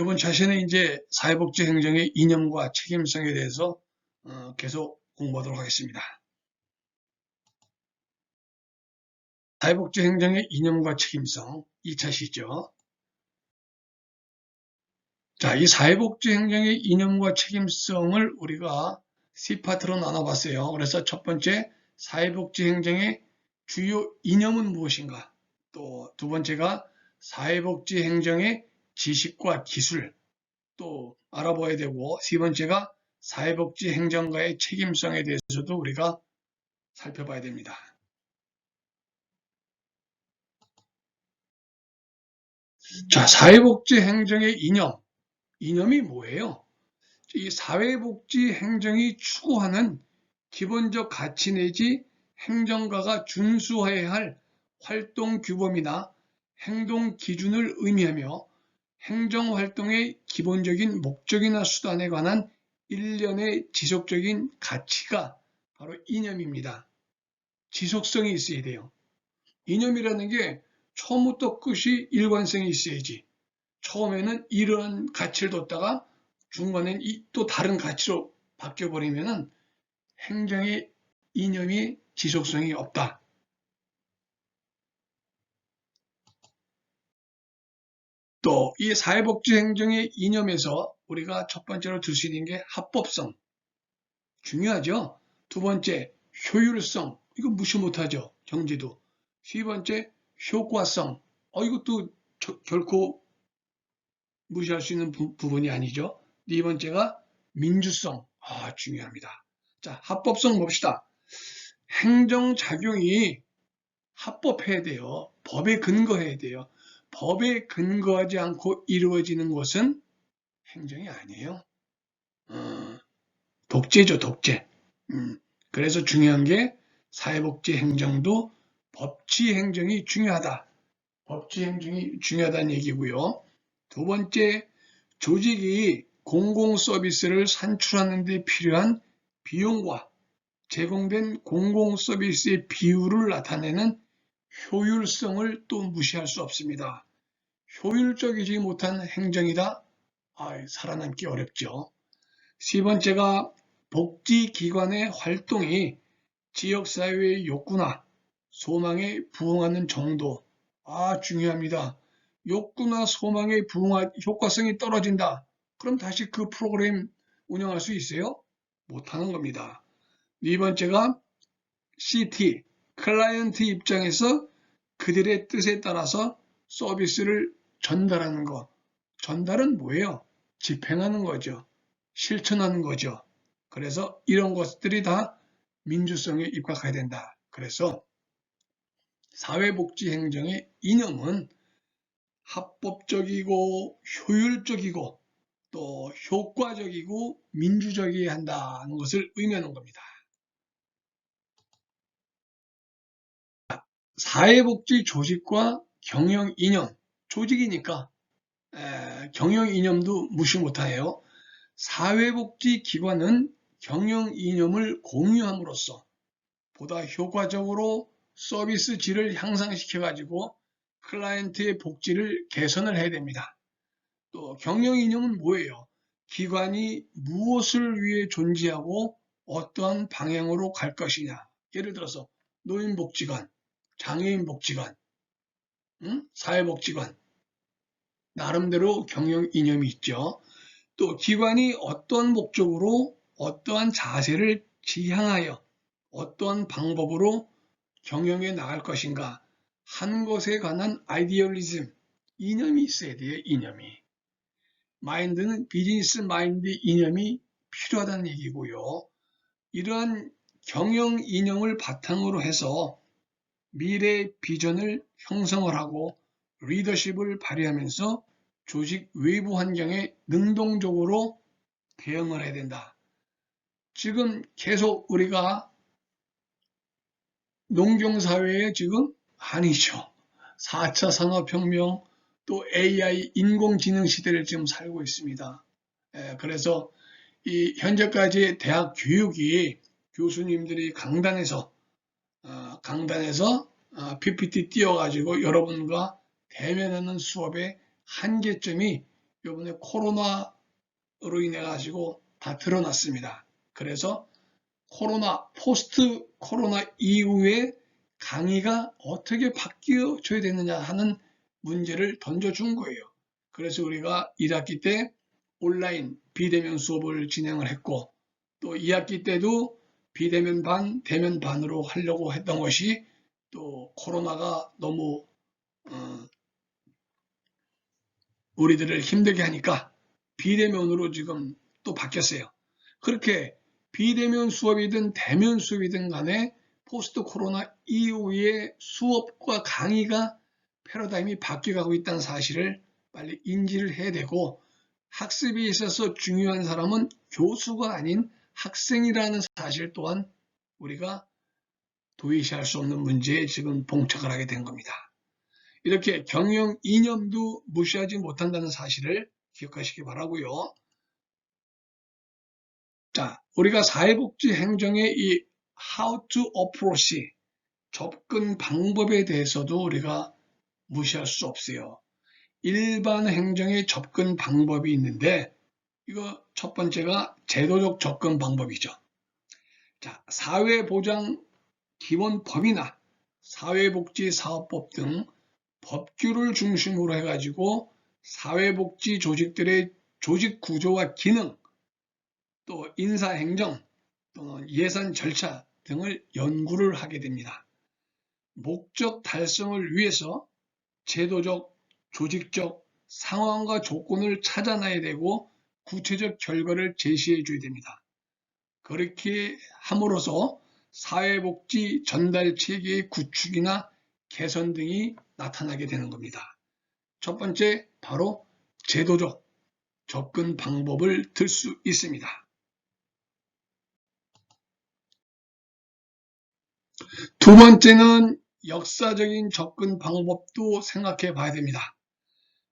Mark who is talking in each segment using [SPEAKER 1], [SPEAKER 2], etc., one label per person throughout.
[SPEAKER 1] 네. 이번 자세는 이제 사회복지 행정의 이념과 책임성에 대해서 어, 계속 공부하도록 하겠습니다. 사회복지 행정의 이념과 책임성 2차 시죠. 자, 이 사회복지 행정의 이념과 책임성을 우리가 C파트로 나눠봤어요. 그래서 첫 번째 사회복지 행정의 주요 이념은 무엇인가? 또 두 번째가 사회복지 행정의 지식과 기술 또 알아봐야 되고 세 번째가 사회복지 행정가의 책임성에 대해서도 우리가 살펴봐야 됩니다. 자, 사회복지 행정의 이념. 이념이 뭐예요? 이 사회복지 행정이 추구하는 기본적 가치 내지 행정가가 준수해야 할 활동 규범이나 행동 기준을 의미하며 행정활동의 기본적인 목적이나 수단에 관한 일련의 지속적인 가치가 바로 이념입니다. 지속성이 있어야 돼요. 이념이라는 게 처음부터 끝이 일관성이 있어야지. 처음에는 이런 가치를 뒀다가 중간엔 또 다른 가치로 바뀌어버리면은 행정의 이념이 지속성이 없다. 또 이 사회복지 행정의 이념에서 우리가 첫 번째로 들 수 있는 게 합법성. 중요하죠. 두 번째, 효율성. 이거 무시 못하죠. 정제도. 세 번째, 효과성. 어, 이것도 저, 결코 무시할 수 있는 부, 분이 아니죠. 네 번째가 민주성. 아, 중요합니다. 자, 합법성 봅시다. 행정작용이 합법해야 돼요. 법에 근거해야 돼요. 법에 근거하지 않고 이루어지는 것은 행정이 아니에요. 어, 독재죠, 독재. 음, 그래서 중요한 게 사회복지 행정도 법치 행정이 중요하다. 법치 행정이 중요하다는 얘기고요. 두 번째, 조직이 공공 서비스를 산출하는 데 필요한 비용과 제공된 공공 서비스의 비율을 나타내는 효율성을 또 무시할 수 없습니다. 효율적이지 못한 행정이다? 아, 살아남기 어렵죠. 세 번째가 복지기관의 활동이 지역사회의 욕구나 소망에 부응하는 정도. 아, 중요합니다. 욕구나 소망에 부응할 효과성이 떨어진다. 그럼 다시 그 프로그램 운영할 수 있어요? 못하는 겁니다. 네 번째가 CT, 클라이언트 입장에서 그들의 뜻에 따라서 서비스를 전달하는 것. 전달은 뭐예요? 집행하는 거죠. 실천하는 거죠. 그래서 이런 것들이 다 민주성에 입각해야 된다. 그래서 사회복지행정의 이념은 합법적이고 효율적이고 또 효과적이고 민주적이어야 한다는 것을 의미하는 겁니다. 사회복지 조직과 경영 이념, 조직이니까 에, 경영 이념도 무시 못해요. 사회복지 기관은 경영 이념을 공유함으로써 보다 효과적으로 서비스 질을 향상시켜 가지고 클라이언트의 복지를 개선을 해야 됩니다. 또 경영 이념은 뭐예요? 기관이 무엇을 위해 존재하고 어떠한 방향으로 갈 것이냐. 예를 들어서 노인복지관, 장애인 복지관, 응? 사회복지관 나름대로 경영 이념이 있죠. 또 기관이 어떤 목적으로 어떠한 자세를 지향하여 어떠한 방법으로 경영해 나갈 것인가 한 것에 관한 아이디얼리즘 이념이 있어야 돼요. 이념이 마인드는 비즈니스 마인드 이념이 필요하다는 얘기고요. 이러한 경영 이념을 바탕으로 해서 미래 비전을 형성을 하고 리더십을 발휘하면서 조직 외부 환경에 능동적으로 대응을 해야 된다. 지금 계속 우리가 농경사회에 지금 아니죠. 4차 산업혁명 또 AI 인공지능 시대를 지금 살고 있습니다. 예, 그래서 이 현재까지 대학 교육이 교수님들이 강단에서 어, 강단에서 어, PPT 띄워가지고 여러분과 대면하는 수업에 한계점이 이번에 코로나로 인해 가지고 다 드러났습니다. 그래서 코로나, 포스트 코로나 이후에 강의가 어떻게 바뀌어줘야 되느냐 하는 문제를 던져준 거예요. 그래서 우리가 1학기 때 온라인 비대면 수업을 진행을 했고 또 2학기 때도 비대면 반, 대면 반으로 하려고 했던 것이 또 코로나가 너무 어, 우리들을 힘들게 하니까 비대면으로 지금 또 바뀌었어요. 그렇게 비대면 수업이든 대면 수업이든 간에 포스트 코로나 이후에 수업과 강의가 패러다임이 바뀌어가고 있다는 사실을 빨리 인지를 해야 되고 학습에 있어서 중요한 사람은 교수가 아닌 학생이라는 사실 또한 우리가 도의시할 수 없는 문제에 지금 봉착을 하게 된 겁니다. 이렇게 경영 이념도 무시하지 못한다는 사실을 기억하시기 바라고요. 자, 우리가 사회복지 행정의 이 how to approach 접근 방법에 대해서도 우리가 무시할 수 없어요. 일반 행정의 접근 방법이 있는데 이거 첫 번째가 제도적 접근 방법이죠. 자, 사회보장 기본법이나 사회복지사업법 등 법규를 중심으로 해가지고 사회복지 조직들의 조직 구조와 기능, 또 인사행정 또는 예산 절차 등을 연구를 하게 됩니다. 목적 달성을 위해서 제도적, 조직적 상황과 조건을 찾아놔야 되고 구체적 결과를 제시해 줘야 됩니다. 그렇게 함으로써 사회복지 전달 체계의 구축이나 개선 등이 나타나게 되는 겁니다. 첫 번째, 바로 제도적 접근 방법을 들 수 있습니다. 두 번째는 역사적인 접근 방법도 생각해 봐야 됩니다.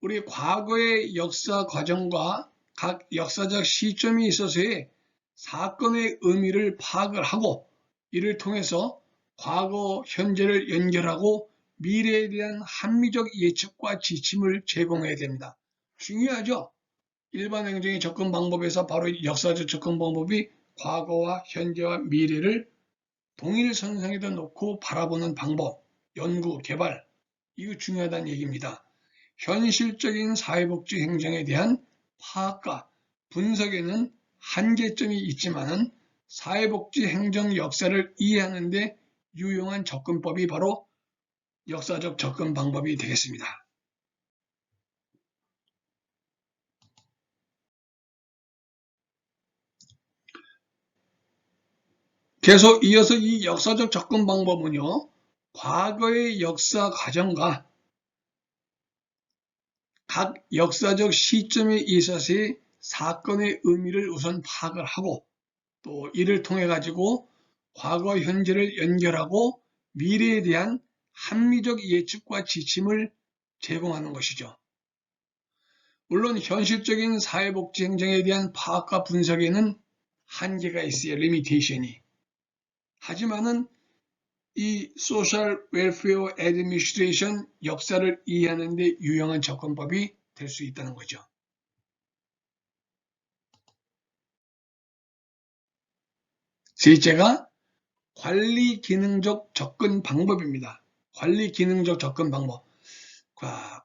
[SPEAKER 1] 우리 과거의 역사 과정과 각 역사적 시점이 있어서의 사건의 의미를 파악을 하고 이를 통해서 과거, 현재를 연결하고 미래에 대한 합리적 예측과 지침을 제공해야 됩니다. 중요하죠? 일반 행정의 접근 방법에서 바로 역사적 접근 방법이 과거와 현재와 미래를 동일 선상에다 놓고 바라보는 방법, 연구, 개발, 이거 중요하다는 얘기입니다. 현실적인 사회복지 행정에 대한 파악과 분석에는 한계점이 있지만은 사회복지 행정 역사를 이해하는 데 유용한 접근법이 바로 역사적 접근 방법이 되겠습니다. 계속 이어서 이 역사적 접근 방법은요, 과거의 역사 과정과 각 역사적 시점에 있어서의 사건의 의미를 우선 파악을 하고 또 이를 통해 가지고 과거 현재를 연결하고 미래에 대한 합리적 예측과 지침을 제공하는 것이죠. 물론 현실적인 사회복지 행정에 대한 파악과 분석에는 한계가 있어요. 리미테이션이. 하지만은 이 소셜 웰페어 애드미니스트레이션 역사를 이해하는 데 유용한 접근법이 될 수 있다는 거죠. 셋째가 관리 기능적 접근 방법입니다. 관리 기능적 접근 방법.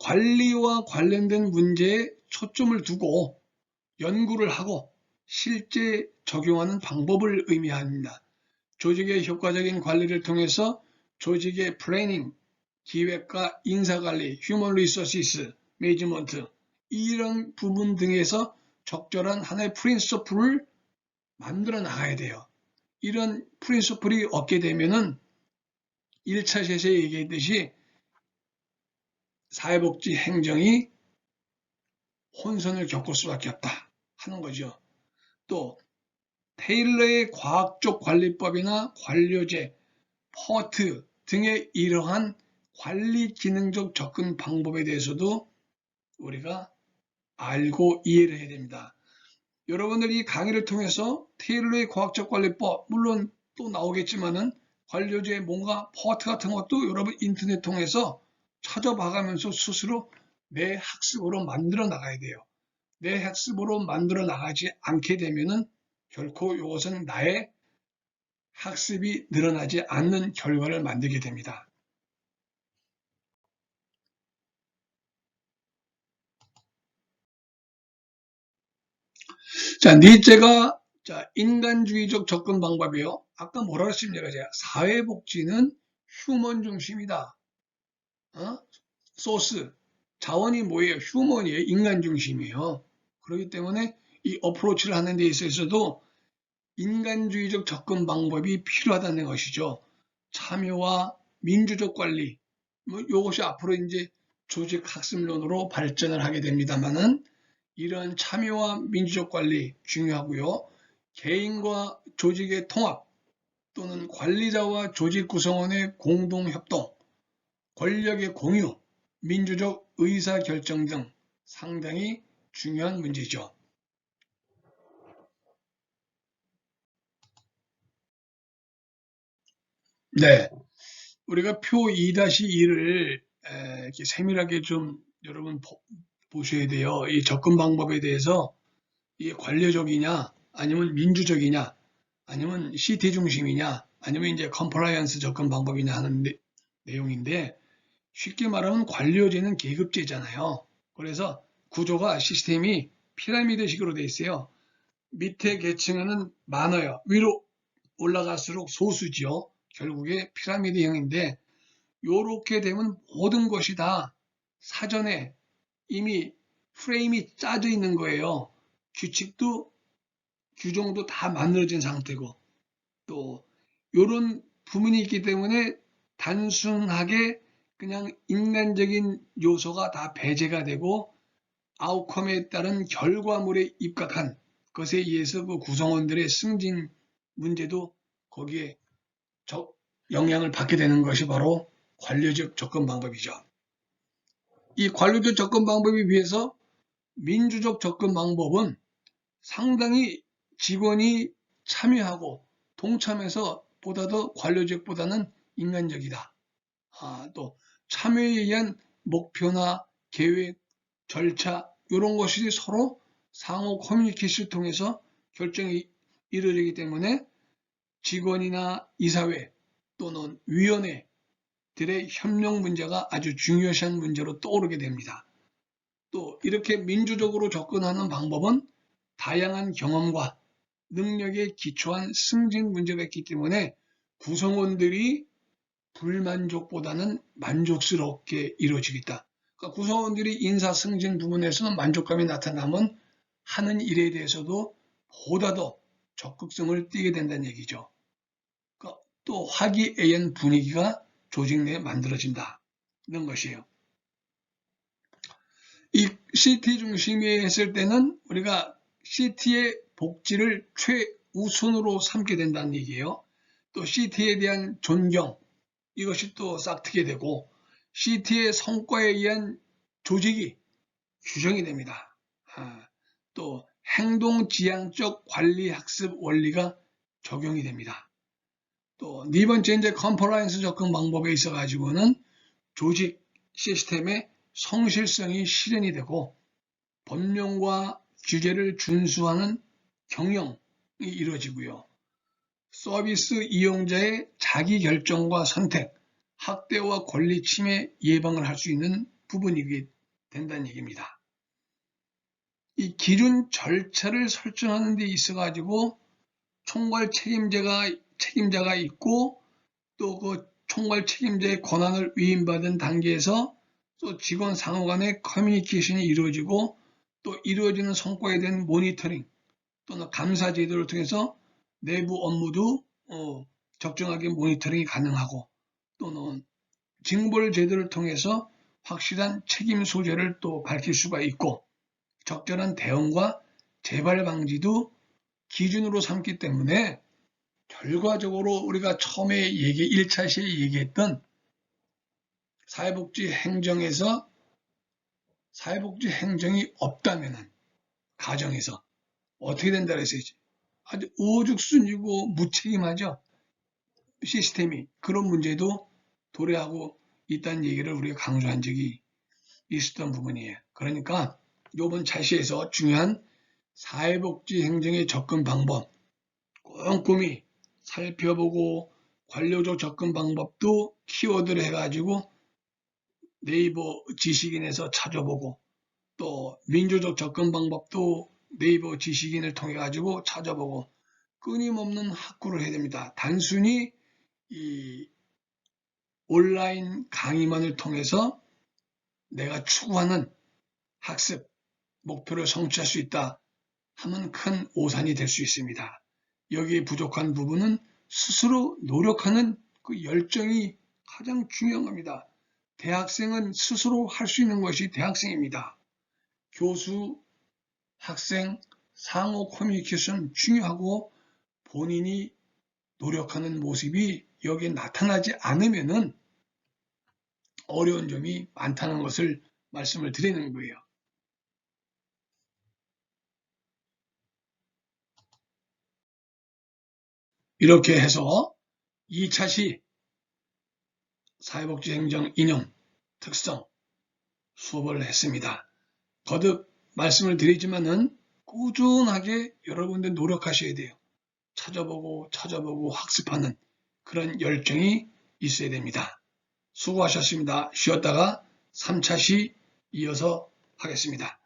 [SPEAKER 1] 관리와 관련된 문제에 초점을 두고 연구를 하고 실제 적용하는 방법을 의미합니다. 조직의 효과적인 관리를 통해서 조직의 플래닝, 기획과 인사관리, 휴먼 리소시스, 매지먼트 이런 부분 등에서 적절한 하나의 프린서플을 만들어 나가야 돼요. 이런 프린서플이 없게 되면은 1차 세세에 얘기했듯이 사회복지 행정이 혼선을 겪을 수밖에 없다 하는 거죠. 또 테일러의 과학적 관리법이나 관료제, 퍼트 등의 이러한 관리 기능적 접근 방법에 대해서도 우리가 알고 이해를 해야 됩니다. 여러분들이 이 강의를 통해서 테일러의 과학적 관리법 물론 또 나오겠지만은 관료제 뭔가 퍼트 같은 것도 여러분 인터넷 통해서 찾아봐가면서 스스로 내 학습으로 만들어 나가야 돼요. 내 학습으로 만들어 나가지 않게 되면은 결코 이것은 나의 학습이 늘어나지 않는 결과를 만들게 됩니다. 자, 넷째가 자, 인간주의적 접근 방법이요. 아까 뭐라 그랬습니까? 제가 사회복지는 휴먼 중심이다. 어? 소스, 자원이 뭐예요? 휴먼이에요. 인간 중심이에요. 그렇기 때문에 이 어프로치를 하는 데 있어서도 인간주의적 접근 방법이 필요하다는 것이죠. 참여와 민주적 관리, 뭐 이것이 앞으로 이제 조직 학습론으로 발전을 하게 됩니다만은 이런 참여와 민주적 관리 중요하고요. 개인과 조직의 통합 또는 관리자와 조직 구성원의 공동 협동, 권력의 공유, 민주적 의사 결정 등 상당히 중요한 문제죠. 네. 우리가 표 2-2를 이렇게 세밀하게 좀 여러분 보, 셔야 돼요. 이 접근 방법에 대해서 이게 관료적이냐, 아니면 민주적이냐, 아니면 CT 중심이냐, 아니면 이제 컴플라이언스 접근 방법이냐 하는 내, 내용인데 쉽게 말하면 관료제는 계급제잖아요. 그래서 구조가 시스템이 피라미드식으로 되어 있어요. 밑에 계층은 많아요. 위로 올라갈수록 소수지요. 결국에 피라미드형인데 이렇게 되면 모든 것이 다 사전에 이미 프레임이 짜져 있는 거예요. 규칙도 규정도 다 만들어진 상태고 또 이런 부분이 있기 때문에 단순하게 그냥 인간적인 요소가 다 배제가 되고 아웃컴에 따른 결과물에 입각한 것에 의해서 그 구성원들의 승진 문제도 거기에 영향을 받게 되는 것이 바로 관료적 접근 방법이죠. 이 관료적 접근 방법에 비해서 민주적 접근 방법은 상당히 직원이 참여하고 동참해서 보다 더 관료적보다는 인간적이다. 아, 또 참여에 의한 목표나 계획, 절차 이런 것이 서로 상호 커뮤니케이션을 통해서 결정이 이루어지기 때문에 직원이나 이사회 또는 위원회들의 협력 문제가 아주 중요시한 문제로 떠오르게 됩니다. 또 이렇게 민주적으로 접근하는 방법은 다양한 경험과 능력에 기초한 승진 문제가 있기 때문에 구성원들이 불만족보다는 만족스럽게 이루어지겠다. 그러니까 구성원들이 인사 승진 부분에서는 만족감이 나타나면 하는 일에 대해서도 보다 더 적극성을 띠게 된다는 얘기죠. 그러니까 또 화기애연 분위기가 조직 내에 만들어진다는 것이에요. 이 CT 중심에 했을 때는 우리가 CT의 복지를 최우선으로 삼게 된다는 얘기예요. 또 CT에 대한 존경 이것이 또 싹트게 되고 CT의 성과에 의한 조직이 규정이 됩니다. 아, 또 행동지향적 관리학습 원리가 적용이 됩니다. 또 네 번째 이제 컴플라이언스 접근 방법에 있어 가지고는 조직 시스템의 성실성이 실현이 되고 법령과 규제를 준수하는 경영이 이루어지고요. 서비스 이용자의 자기 결정과 선택, 학대와 권리 침해 예방을 할 수 있는 부분이 된다는 얘기입니다. 이 기준 절차를 설정하는 데 있어 가지고 총괄 책임자가 책임자가 있고 또 그 총괄 책임자의 권한을 위임받은 단계에서 또 직원 상호 간의 커뮤니케이션이 이루어지고 또 이루어지는 성과에 대한 모니터링 또는 감사 제도를 통해서 내부 업무도 어, 적정하게 모니터링이 가능하고 또는 징벌 제도를 통해서 확실한 책임 소재를 또 밝힐 수가 있고 적절한 대응과 재발 방지도 기준으로 삼기 때문에 결과적으로 우리가 처음에 얘기 1차 시에 얘기했던 사회복지 행정에서 사회복지 행정이 없다면 가정에서 어떻게 된다 그랬어요? 아주 오죽순이고 무책임하죠. 시스템이 그런 문제도 도래하고 있다는 얘기를 우리가 강조한 적이 있었던 부분이에요. 그러니까 요번 차시에서 중요한 사회복지 행정의 접근 방법 꼼꼼히 살펴보고 관료적 접근 방법도 키워드를 해가지고 네이버 지식인에서 찾아보고 또 민주적 접근 방법도 네이버 지식인을 통해 가지고 찾아보고 끊임없는 학구를 해야 됩니다. 단순히 이 온라인 강의만을 통해서 내가 추구하는 학습 목표를 성취할 수 있다 하면 큰 오산이 될 수 있습니다. 여기에 부족한 부분은 스스로 노력하는 그 열정이 가장 중요한 겁니다. 대학생은 스스로 할 수 있는 것이 대학생입니다. 교수, 학생, 상호 커뮤니케이션 중요하고 본인이 노력하는 모습이 여기에 나타나지 않으면은 어려운 점이 많다는 것을 말씀을 드리는 거예요. 이렇게 해서 2차 시 사회복지 행정 이념 특성 수업을 했습니다. 거듭 말씀을 드리지만은 꾸준하게 여러분들 노력하셔야 돼요. 찾아보고 찾아보고 학습하는 그런 열정이 있어야 됩니다. 수고하셨습니다. 쉬었다가 3차 시 이어서 하겠습니다.